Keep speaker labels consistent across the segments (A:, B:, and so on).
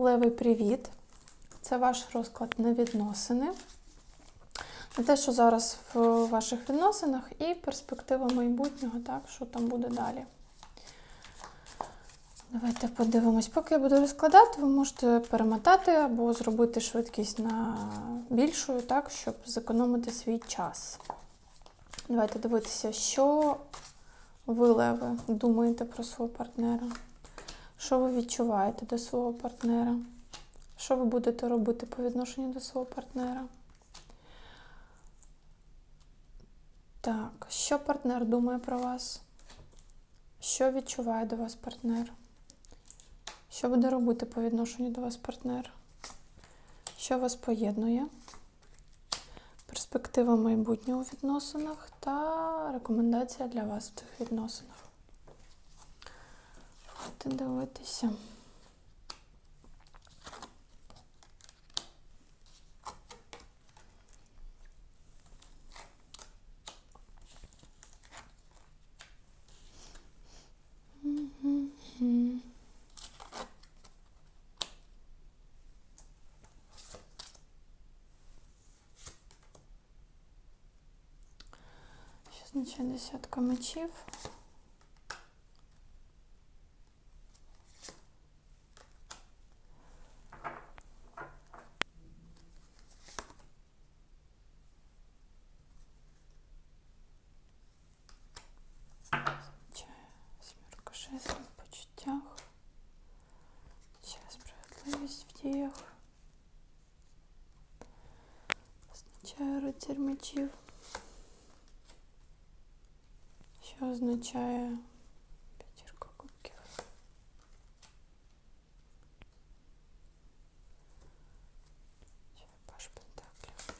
A: Левий привіт! Це ваш розклад на відносини. На те, що зараз в ваших відносинах, і перспектива майбутнього, так, що там буде далі. Давайте подивимось. Поки я буду розкладати, ви можете перемотати або зробити швидкість на більшою, так, щоб зекономити свій час. Давайте дивитися, що ви, Леви, думаєте про свого партнера. Що ви відчуваєте до свого партнера? Що ви будете робити по відношенню до свого партнера? Так, що партнер думає про вас? Що відчуває до вас партнер? Що буде робити по відношенню до вас партнер? Що вас поєднує? Перспектива майбутнього у відносинах та рекомендація для вас в цих відносинах. Давайте дивитися. Мгм. Що означає десятка мечів? Означає Сімерка жезлів в почуттях. Означає справедливість в діях. Означає рицарь. Що означає п'ятірка кубків? Означає паш пентаклів.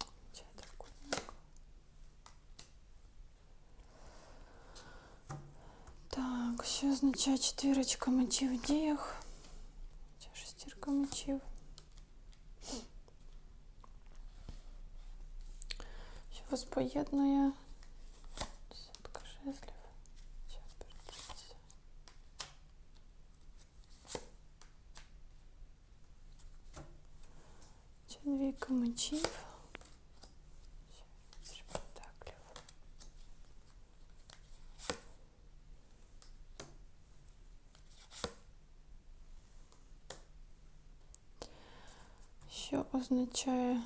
A: Означає трикутник. Так, що означає четвірочка мечів в діях? Чи шестірка мечів. Що вас поєднує? Десятка жезлів. Час перекриття. Ще двійка мечів. Ще рицарь пентаклів. Що означає.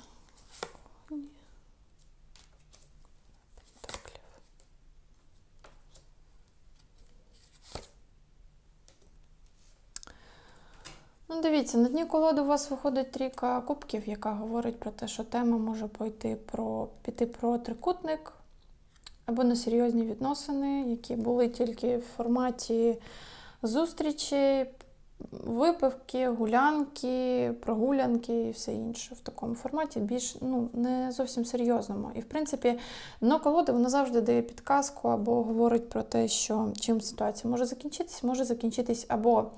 A: Ну, дивіться, на дні колоди у вас виходить трійка кубків, яка говорить про те, що тема може пойти про, піти про трикутник або на серйозні відносини, які були тільки в форматі зустрічі, випивки, гулянки, прогулянки і все інше в такому форматі, більш ну, не зовсім серйозному. І в принципі, дно колоди воно завжди дає підказку або говорить про те, що чим ситуація може закінчитись, може закінчитись або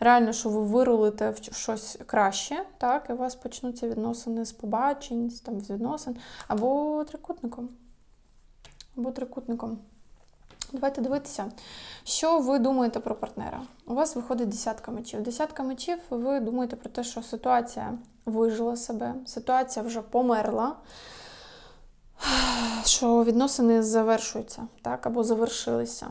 A: реально, що ви вирулите в щось краще, так, і у вас почнуться відносини з побачень, там, з відносин, або трикутником. Або трикутником. Давайте дивитися, що ви думаєте про партнера. У вас виходить десятка мечів. Десятка мечів, ви думаєте про те, що ситуація вижила себе, ситуація вже померла, що відносини завершуються, так, або завершилися.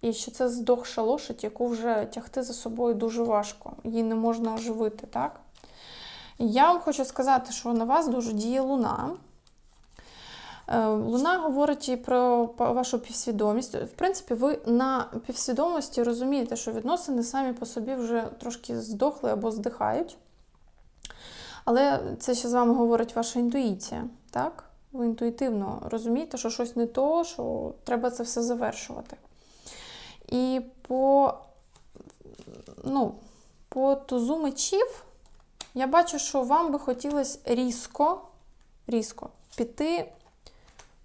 A: І що це здохша лошадь, яку вже тягти за собою дуже важко, її не можна оживити, так? Я вам хочу сказати, що на вас дуже діє луна. Е, Луна говорить і про вашу півсвідомість. В принципі, ви на півсвідомості розумієте, що відносини самі по собі вже трошки здохли або здихають. Але це ще з вами говорить ваша інтуїція, так? Ви інтуїтивно розумієте, що щось не то, що треба це все завершувати. І по, ну, по тузу мечів я бачу, що вам би хотілося різко, різко піти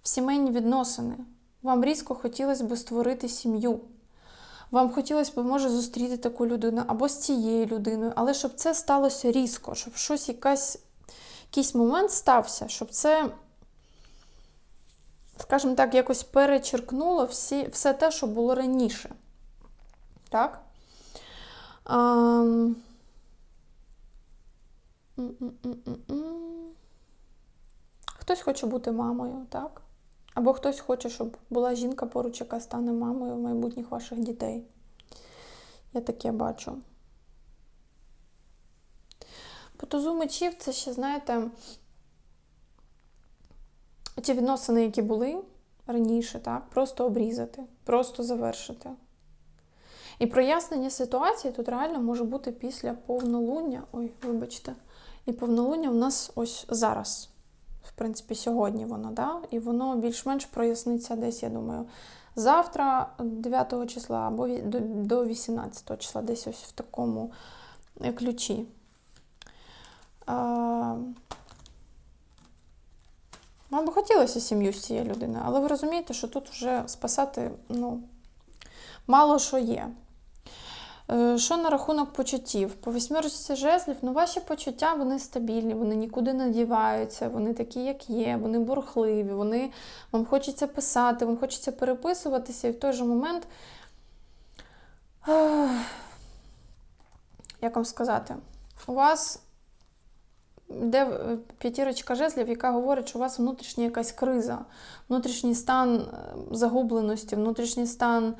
A: в сімейні відносини. Вам різко хотілося б створити сім'ю. Вам хотілося б, може, зустріти таку людину або з цією людиною, але щоб це сталося різко, щоб щось якась, якийсь момент стався, щоб це скажімо так, якось перечеркнуло всі, все те, що було раніше. Так? Ам. Хтось хоче бути мамою, так? Або хтось хоче, щоб була жінка поруч, яка стане мамою майбутніх ваших дітей. Я таке бачу. По тузу мечів це ще, знаєте, ті відносини, які були раніше, так, просто обрізати, просто завершити. І прояснення ситуації тут реально може бути після повнолуння. Ой, вибачте. І повнолуння в нас ось зараз. В принципі, сьогодні воно, да? і воно більш-менш проясниться десь, я думаю, завтра, 9 числа, або до 18 числа, десь ось в такому е, ключі. Вам би хотілося сім'ю з цієї людини, але ви розумієте, що тут вже спасати ну, мало що є. Е, що на рахунок почуттів? По восьмірочці жезлів, ну ваші почуття вони стабільні, вони нікуди не діваються, вони такі, як є, вони бурхливі, вони вам хочеться писати, вам хочеться переписуватися, і в той же момент, як вам сказати, у вас де е, п'ятірочка жезлів, яка говорить, що у вас внутрішня якась криза, внутрішній стан е, загубленості, внутрішній стан,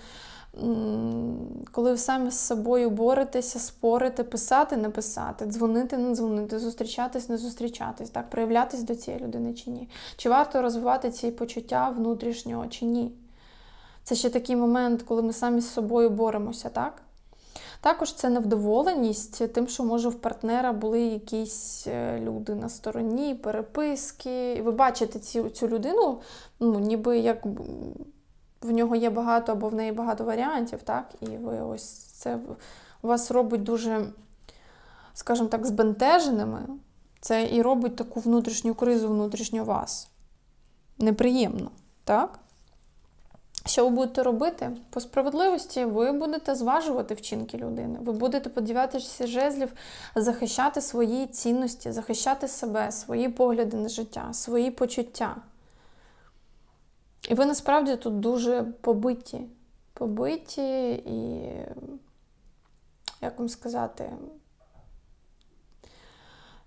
A: коли ви самі з собою боретеся, спорите, писати, не писати, дзвонити, не дзвонити, зустрічатись, не зустрічатись, так, проявлятись до цієї людини чи ні. Чи варто розвивати ці почуття внутрішнього чи ні? Це ще такий момент, коли ми самі з собою боремося, так? Також це невдоволеність тим, що, може, в партнера були якісь е, люди на стороні, переписки. Ви бачите цю цю людину, ну, ніби як в нього є багато або в неї багато варіантів, так? І ви ось це вас робить дуже, скажімо так, збентеженими. Це і робить таку внутрішню кризу внутрішньо вас. Неприємно, так? Що ви будете робити? По справедливості ви будете зважувати вчинки людини. Ви будете подивятися жезлів, захищати свої цінності, захищати себе, свої погляди на життя, свої почуття. І ви насправді тут дуже побиті. Побиті і, як вам сказати,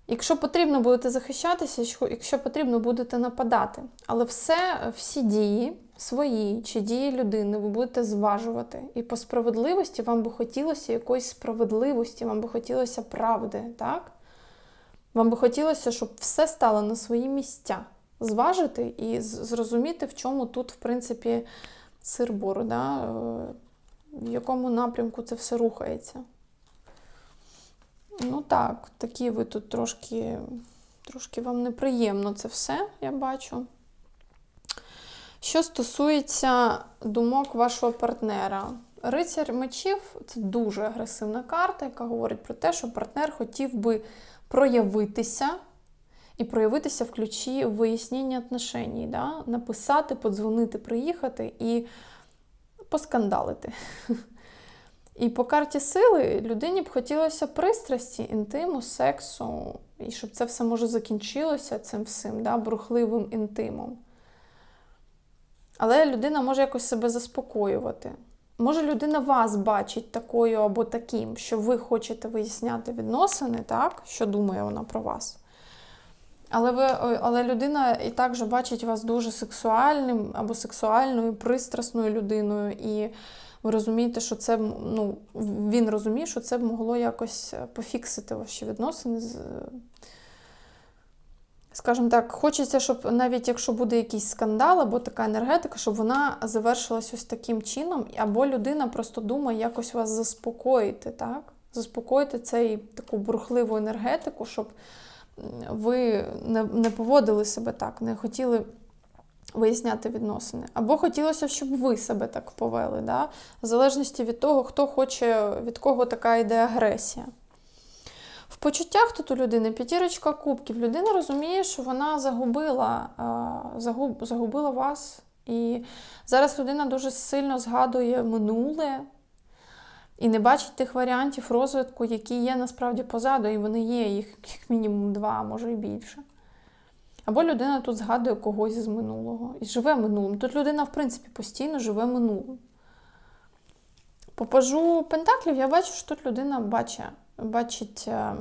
A: якщо потрібно будете захищатися, якщо потрібно будете нападати. Але все, всі дії свої чи дії людини ви будете зважувати. І по справедливості вам би хотілося якоїсь справедливості, вам би хотілося правди, так? Вам би хотілося, щоб все стало на свої місця. Зважити і зрозуміти, в чому тут, в принципі, сир-бор, да? Е, в якому напрямку це все рухається. Ну так, такі ви тут трошки, трошки вам неприємно це все, я бачу. Що стосується думок вашого партнера, рицар мечів це дуже агресивна карта, яка говорить про те, що партнер хотів би проявитися і проявитися в ключі вияснення отношеній, да? написати, подзвонити, приїхати і поскандалити. І по карті сили людині б хотілося пристрасті, інтиму, сексу, і щоб це все може закінчилося цим всім, да, брухливим інтимом. Але людина може якось себе заспокоювати. Може, людина вас бачить такою або таким, що ви хочете виясняти відносини, так? що думає вона про вас. Але ви, але людина і також бачить вас дуже сексуальним або сексуальною, пристрасною людиною. І ви розумієте, що це ну, він розуміє, що це б могло якось пофіксити ваші відносини скажімо так, хочеться, щоб навіть якщо буде якийсь скандал або така енергетика, щоб вона завершилась ось таким чином, або людина просто думає якось вас заспокоїти, так? Заспокоїти цей таку бурхливу енергетику, щоб ви не, не поводили себе так, не хотіли. Виясняти відносини. Або хотілося, щоб ви себе так повели, да? в залежності від того, хто хоче, від кого така йде агресія. В почуттях тут у людини п'ятірочка кубків. Людина розуміє, що вона загубила, загуб, загубила вас. І зараз людина дуже сильно згадує минуле і не бачить тих варіантів розвитку, які є насправді позаду, і вони є, їх як мінімум два, може і більше. Або людина тут згадує когось з минулого і живе минулим. Тут людина, в принципі, постійно живе минулим. По пажу Пентаклів я бачу, що тут людина бачить, бачить е,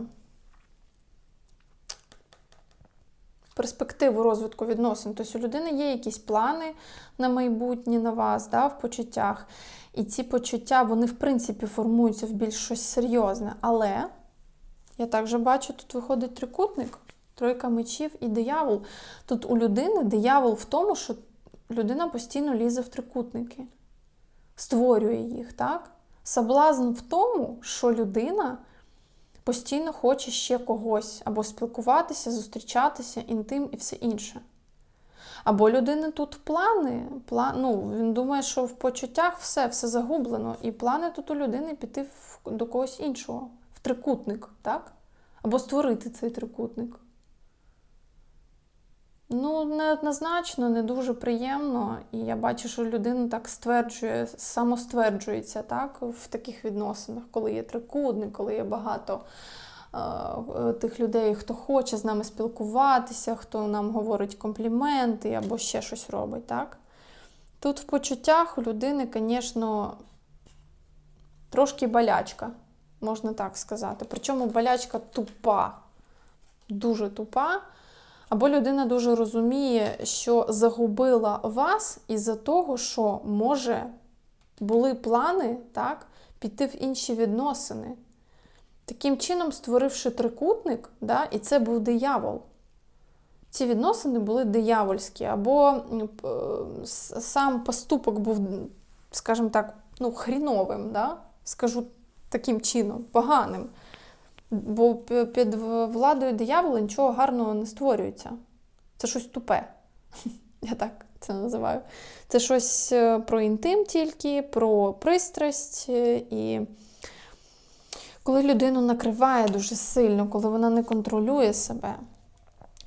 A: перспективу розвитку відносин. Тобто у людини є якісь плани на майбутнє на вас, да, в почуттях. І ці почуття, вони, в принципі, формуються в більш щось серйозне. Але я також бачу, тут виходить трикутник, тройка мечів і диявол. Тут у людини диявол в тому, що людина постійно лізе в трикутники, створює їх, так? Соблазн в тому, що людина постійно хоче ще когось або спілкуватися, зустрічатися, інтим і все інше. Або людини тут плани. План, ну, Він думає, що в почуттях все все загублено, і плани тут у людини піти в, до когось іншого, в трикутник, так? Або створити цей трикутник. Ну, неоднозначно, не дуже приємно. І я бачу, що людина так стверджує, самостверджується так, в таких відносинах, коли є трикутник, коли є багато тих людей, хто хоче з нами спілкуватися, хто нам говорить компліменти або ще щось робить. так. Тут в почуттях у людини, звісно, трошки болячка, можна так сказати. Причому болячка тупа, дуже тупа. Або людина дуже розуміє, що загубила вас із-за того, що, може, були плани так, піти в інші відносини. Таким чином, створивши трикутник, да, і це був диявол. Ці відносини були диявольські, або сам поступок був, скажімо так, ну, хріновим, да? скажу таким чином, поганим. Бо під владою диявола нічого гарного не створюється. Це щось тупе. Я так це називаю. Це щось е, про інтим тільки, про пристрасть. Е, і коли людину накриває дуже сильно, коли вона не контролює себе.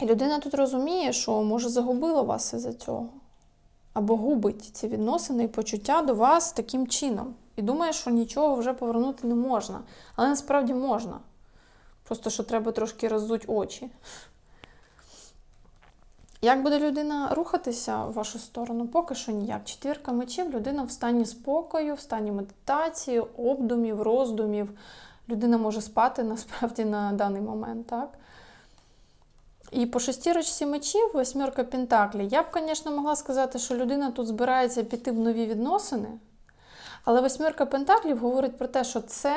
A: І людина тут розуміє, що може загубила вас із-за цього. Або губить ці відносини і почуття до вас таким чином. І думає, що нічого вже повернути не можна. Але насправді можна. Просто що треба трошки роздуть очі. Як буде людина рухатися в вашу сторону? Поки що ніяк. Четвірка мечів, людина в стані спокою, в стані медитації, обдумів, роздумів. Людина може спати насправді на даний момент, так? І по шестірочці мечів, восьмерка Пентаклі. Я б, звісно, могла сказати, що людина тут збирається піти в нові відносини. Але восьмерка Пентаклів говорить про те, що це.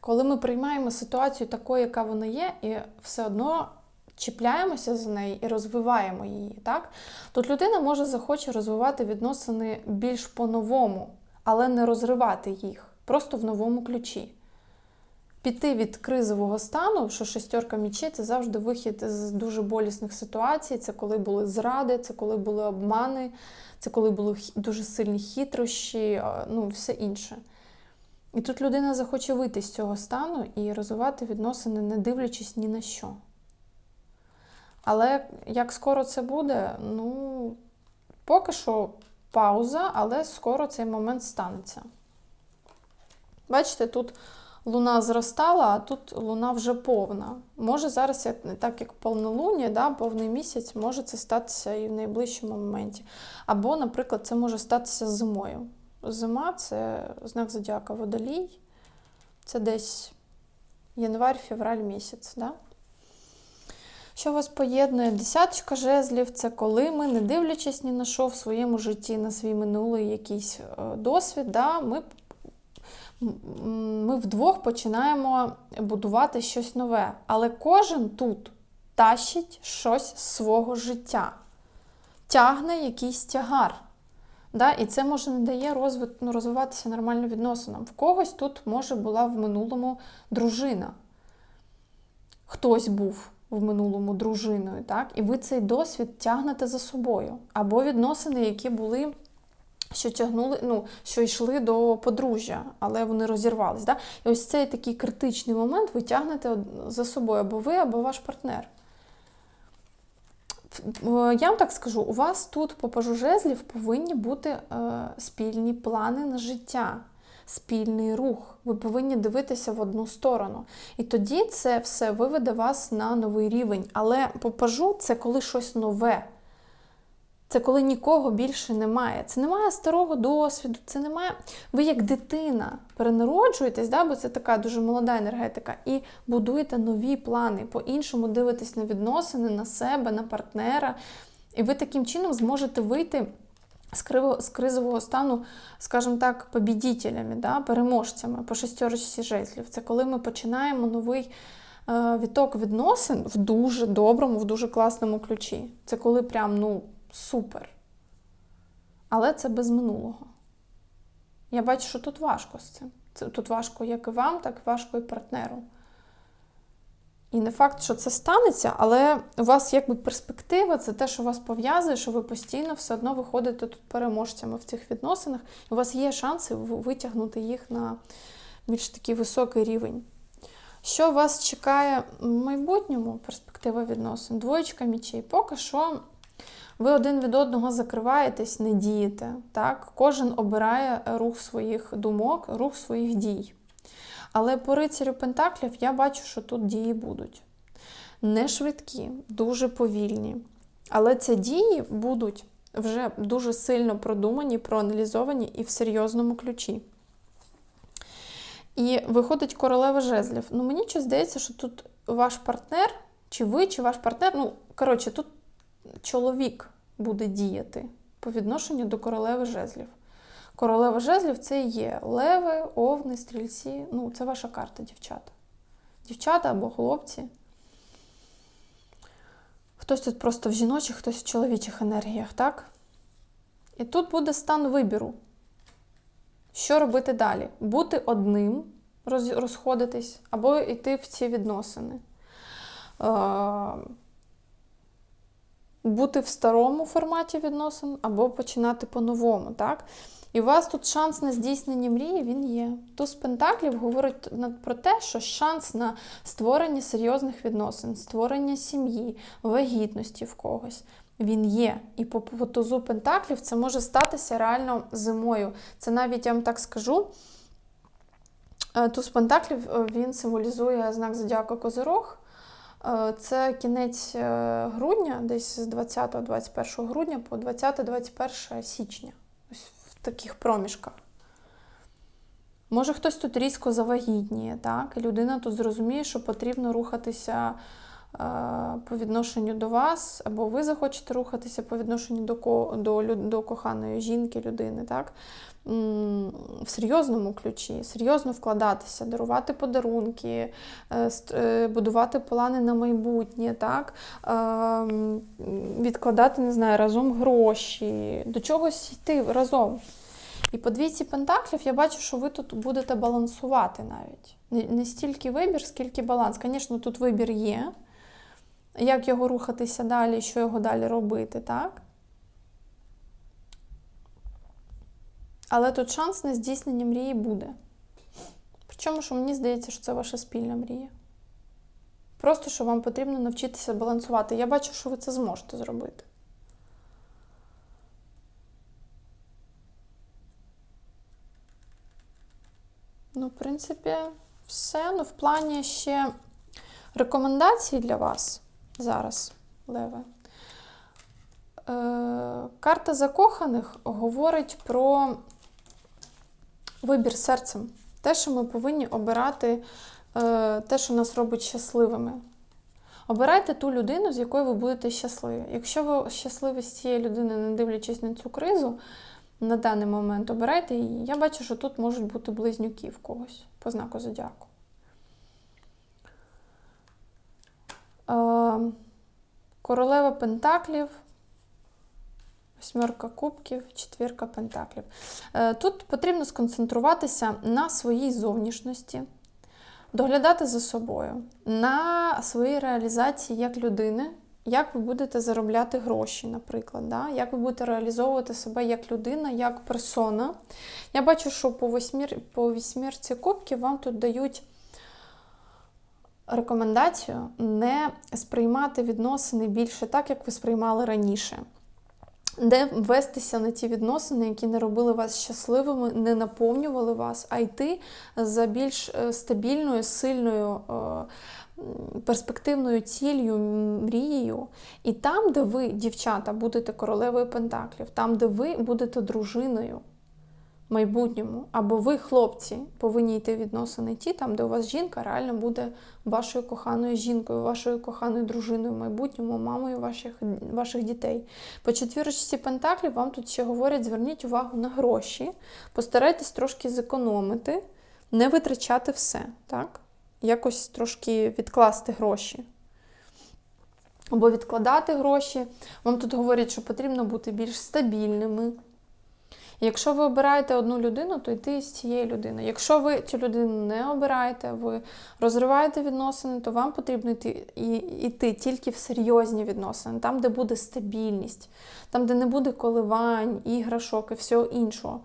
A: Коли ми приймаємо ситуацію такою, яка вона є, і все одно чіпляємося за неї і розвиваємо її, так? Тут людина може захоче розвивати відносини більш по-новому, але не розривати їх, просто в новому ключі. Піти від кризового стану, що шестерка мічей це завжди вихід з дуже болісних ситуацій. Це коли були зради, це коли були обмани, це коли були дуже сильні хитрощі, ну все інше. І тут людина захоче вийти з цього стану і розвивати відносини, не дивлячись ні на що. Але як скоро це буде, ну, поки що пауза, але скоро цей момент станеться. Бачите, тут луна зростала, а тут луна вже повна. Може зараз, так як повнолуння, да, повний місяць, може це статися і в найближчому моменті. Або, наприклад, це може статися зимою. Зима це знак зодіака водолій. Це десь январь-февраль місяць. Да? Що вас поєднує? Десяточка жезлів це коли ми, не дивлячись ні на що в своєму житті, на свій минулий якийсь е, досвід, да, ми ми вдвох починаємо будувати щось нове. Але кожен тут тащить щось з свого життя, тягне якийсь тягар. Да? І це може не дає розвит, ну, розвиватися нормально відносинам. В когось тут, може, була в минулому дружина. Хтось був в минулому дружиною, так? І ви цей досвід тягнете за собою. Або відносини, які були. Що тягнули, ну, що йшли до подружжя, але вони розірвались. Да? І ось цей такий критичний момент ви тягнете за собою або ви, або ваш партнер. Я вам так скажу, у вас тут по пажу жезлів повинні бути е, спільні плани на життя, спільний рух. Ви повинні дивитися в одну сторону. І тоді це все виведе вас на новий рівень. Але по пажу це коли щось нове. Це коли нікого більше немає. Це немає старого досвіду, це немає. Ви як дитина перенароджуєтесь, да, бо це така дуже молода енергетика, і будуєте нові плани, по-іншому дивитесь на відносини, на себе, на партнера. І ви таким чином зможете вийти з, кризового стану, скажімо так, побідітелями, да, переможцями по шестерочці жезлів. Це коли ми починаємо новий е, віток відносин в дуже доброму, в дуже класному ключі. Це коли прям, ну супер. Але це без минулого. Я бачу, що тут важко з цим. Тут важко як і вам, так і важко і партнеру. І не факт, що це станеться, але у вас якби перспектива це те, що вас пов'язує, що ви постійно все одно виходите тут переможцями в цих відносинах, і у вас є шанси витягнути їх на більш такий високий рівень. Що вас чекає в майбутньому перспектива відносин? Двоєчка мічей. Поки що ви один від одного закриваєтесь, не дієте. Так? Кожен обирає рух своїх думок, рух своїх дій. Але по рицарю Пентаклів я бачу, що тут дії будуть. Не швидкі, дуже повільні. Але ці дії будуть вже дуже сильно продумані, проаналізовані і в серйозному ключі. І виходить королева жезлів. Ну, мені щось здається, що тут ваш партнер, чи ви, чи ваш партнер, ну, коротше, тут чоловік буде діяти по відношенню до королеви жезлів. Королева жезлів це є леви, овни, стрільці. Ну, це ваша карта, дівчата. Дівчата або хлопці. Хтось тут просто в жіночих, хтось в чоловічих енергіях, так? І тут буде стан вибіру. Що робити далі? Бути одним, розходитись, або йти в ці відносини бути в старому форматі відносин або починати по-новому. так? І у вас тут шанс на здійснення мрії, він є. Туз Пентаклів говорить про те, що шанс на створення серйозних відносин, створення сім'ї, вагітності в когось. Він є. І по, по тузу Пентаклів це може статися реально зимою. Це навіть, я вам так скажу, е, туз Пентаклів е, він символізує знак Зодіака Козирог. Е, це кінець е, грудня, десь з 20-21 грудня по 20-21 січня. Ось в таких проміжках. Може, хтось тут різко завагітніє, так? І людина тут зрозуміє, що потрібно рухатися по відношенню до вас, або ви захочете рухатися по відношенню до до, до коханої жінки, людини. так? в серйозному ключі, серйозно вкладатися, дарувати подарунки, е, е, будувати плани на майбутнє, так? Відкладати, не знаю, разом гроші, до чогось йти разом. І по двійці пентаклів я бачу, що ви тут будете балансувати навіть. Не стільки вибір, скільки баланс. Звісно, тут вибір є. Як його рухатися далі, що його далі робити, так? Але тут шанс на здійснення мрії буде. Причому, що мені здається, що це ваша спільна мрія. Просто що вам потрібно навчитися балансувати. Я бачу, що ви це зможете зробити. Ну, в принципі, все. Ну, в плані ще рекомендацій для вас зараз, Леве. Карта закоханих говорить про вибір серцем. Те, що ми повинні обирати, е, те, що нас робить щасливими. Обирайте ту людину, з якою ви будете щасливі. Якщо ви щасливі з цієї людини, не дивлячись на цю кризу, на даний момент обирайте її. Я бачу, що тут можуть бути близнюки в когось по знаку зодіаку. Королева Пентаклів. Восьмерка кубків, четвірка пентаклів. Е, тут потрібно сконцентруватися на своїй зовнішності, доглядати за собою, на своїй реалізації як людини, як ви будете заробляти гроші, наприклад. да? Як ви будете реалізовувати себе як людина, як персона. Я бачу, що по восьмір, по кубків вам тут дають. Рекомендацію не сприймати відносини більше так, як ви сприймали раніше. де вестися на ті відносини, які не робили вас щасливими, не наповнювали вас, а йти за більш е, стабільною, сильною, е, перспективною ціллю, мрією. І там, де ви, дівчата, будете королевою Пентаклів, там, де ви будете дружиною майбутньому, або ви, хлопці, повинні йти відносини ті, там, де у вас жінка реально буде вашою коханою жінкою, вашою коханою дружиною в майбутньому, мамою ваших, ваших дітей. По четвірочці Пентаклів вам тут ще говорять: зверніть увагу на гроші, постарайтесь трошки зекономити, не витрачати все, так? Якось трошки відкласти гроші. Або відкладати гроші. Вам тут говорять, що потрібно бути більш стабільними. Якщо ви обираєте одну людину, то йти з цієї людини. Якщо ви цю людину не обираєте, ви розриваєте відносини, то вам потрібно йти, і- йти тільки в серйозні відносини, там, де буде стабільність, там, де не буде коливань, іграшок і всього іншого,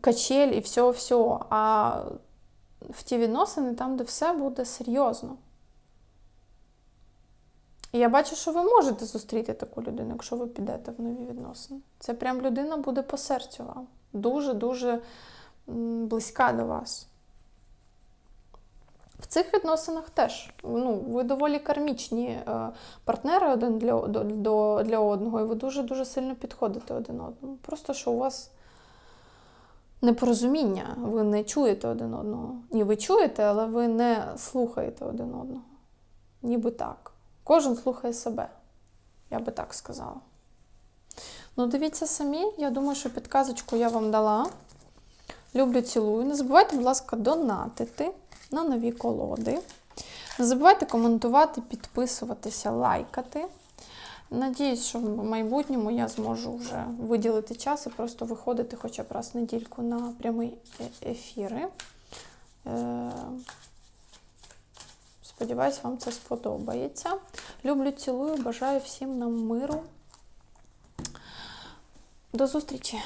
A: качель і всього всього. А в ті відносини, там, де все буде серйозно. І я бачу, що ви можете зустріти таку людину, якщо ви підете в нові відносини. Це прям людина буде по серцю вам. Дуже-дуже близька до вас. В цих відносинах теж ну, ви доволі кармічні е, партнери один для, до, для одного, і ви дуже-дуже сильно підходите один одному. Просто що у вас непорозуміння, ви не чуєте один одного. Ні, ви чуєте, але ви не слухаєте один одного. Ніби так. Кожен слухає себе, я би так сказала. Ну, дивіться самі, я думаю, що підказочку я вам дала. Люблю, цілую. Не забувайте, будь ласка, донатити на нові колоди. Не забувайте коментувати, підписуватися, лайкати. Надіюсь, що в майбутньому я зможу вже виділити час і просто виходити хоча б раз недільку на прямі е- ефіри. Сподіваюсь, вам це сподобається. Люблю, цілую, бажаю всім нам миру. До зустрічі!